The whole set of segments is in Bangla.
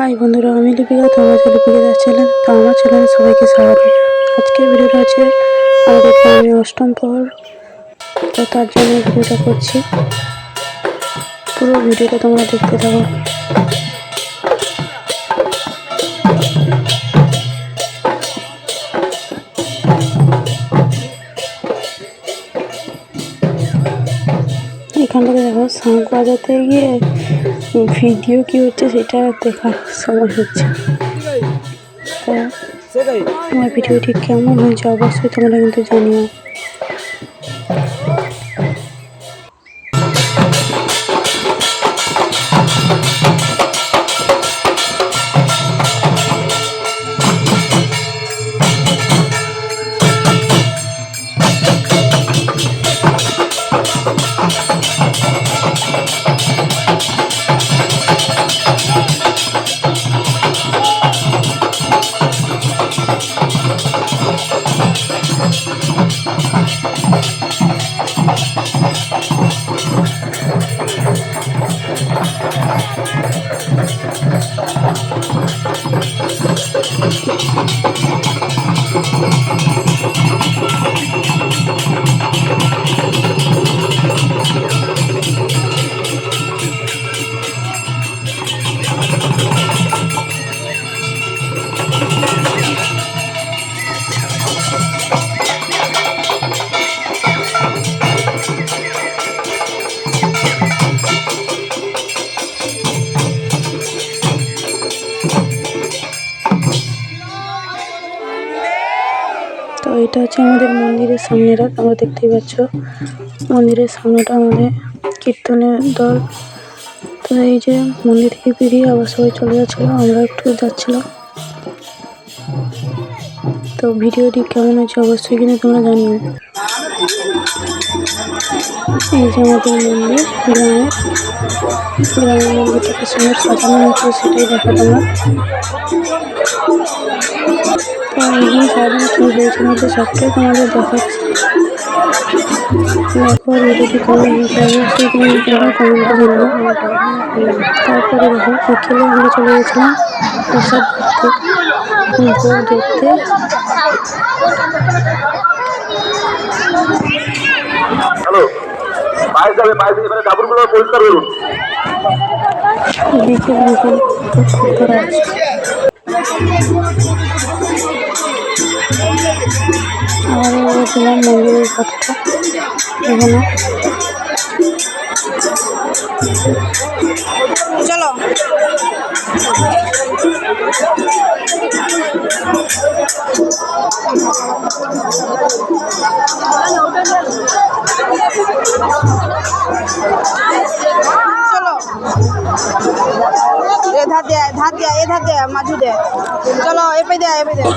হাই বন্ধুরা, আমি লিপিকা, তোমরা যে লিপিকা চ্যানেল, তো আমার চ্যানেলে সবাইকে স্বাগত। আজকের ভিডিওটা হচ্ছে আমাদের গ্রামে অষ্টম পর, তো তার জন্য ভিডিওটা করছি। পুরো ভিডিওটা তোমরা দেখতে থাকো। এখান থেকে দেখো শাঁখ বাজাতে গিয়ে ভিডিও কি হচ্ছে সেটা দেখার সময় হচ্ছে। তো আমার ভিডিওটি কেমন হয়েছে অবশ্যই তোমরা কিন্তু জানিও। এটা হচ্ছে আমাদের মন্দিরের সামনেটা তোমরা দেখতেই পাচ্ছ। মন্দিরের সামনেটা আমাদের কীর্তনের দল। তো এই যে মন্দির থেকে বেরিয়ে আবার সবাই চলে যাচ্ছিল আমরা একটু যাচ্ছিলাম। তো ভিডিওটি কেমন হয়েছে অবশ্যই কিন্তু তোমরা জানিও। এই মন্দির গ্রামের গ্রামের মন্দিরটাকে সুন্দর সাজানো হয়েছে সেটাই দেখো তোমরা তোমাদের তারপরে বিকেলে আমরা চলে গেছিলাম প্রসাদ দেখতে দেখতে পায়ে যাবে বাইরে এবারে কাপড়গুলো পরিষ্কার করুন। চলো। এ ধার দেয়া ধার দেয়া এ ধার দেয়া মাঝু দে। চলো এপে দেয়া এপে দেয়া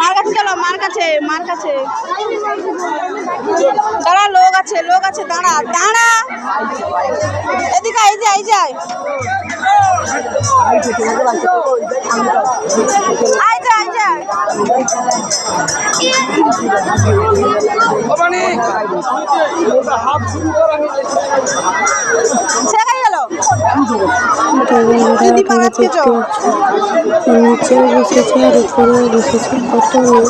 মার কাছে চলো মার কাছে মার কাছে। দাঁড়া লোক আছে লোক আছে দাঁড়া দাঁড়া। এদিকে এই যে এই যায় আই যা যা। দেখতে নিচেও বসেছে আর উপরেও বসেছে কত লোক?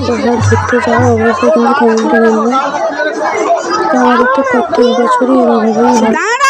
তোমরা ঘুরতে যাও অবশ্যই কিন্তু কমেন্টে জানবে তো আমাদের তো প্রত্যেক বছরই হয়। জানাবে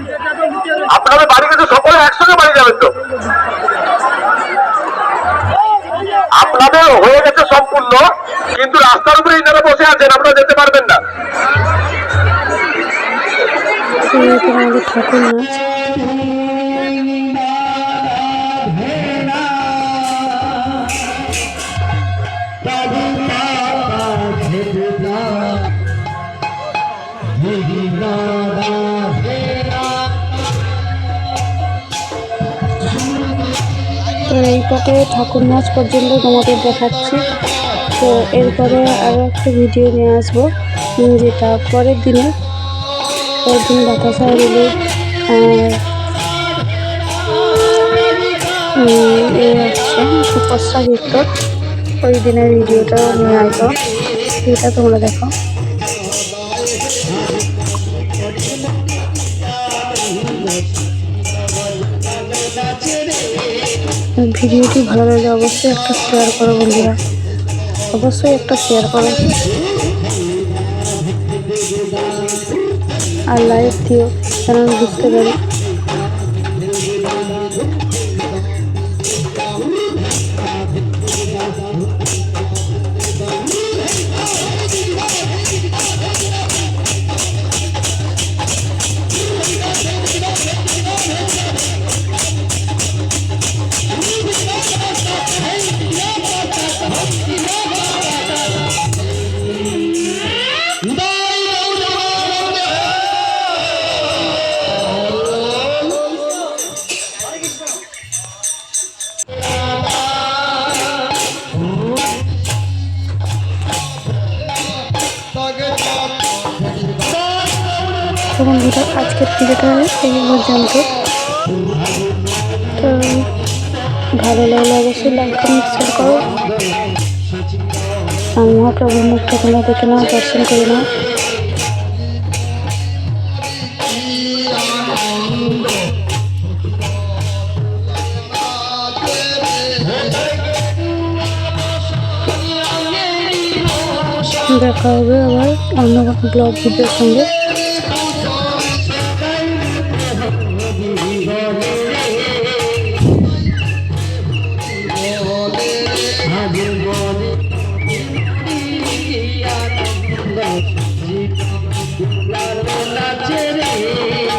আপনাদের বাড়ি কিন্তু সকলে একসঙ্গে বাড়ি যাবেন তো। আপনাদের হয়ে গেছে সম্পূর্ণ, কিন্তু রাস্তার উপরে ইনারা বসে আছেন, আপনারা যেতে পারবেন না। ঠাকুর নাচ এই পথে ঠাকুর নাচ পর্যন্ত তোমাদের দেখাচ্ছি। তো এরপরে আরও একটা ভিডিও নিয়ে আসব, যেটা পরের দিনে, পরের দিন বাতাসা রিলি কীর্তন ওই দিনের ভিডিওটা নিয়ে আসব, সেটা তোমরা দেখো। ভিডিওটি ভালো লাগলে অবশ্যই একটা শেয়ার করো বন্ধুরা। অবশ্যই একটা শেয়ার করো। আর লাইক দিও, কারণ বুঝতে পারি তো বন্ধুরা, আজকের ভিডিওটা এই পর্যন্ত। তো ভালো লাগলে অবশ্যই লাইক কমেন্ট শেয়ার করো। আর মহাপ্রভুর মুখটা তোমরা দেখে নাও দর্শন করে নাও দেখা হবে আবার অন্য ব্লগ ভিডিওর সঙ্গে। জীবন নাচে রে।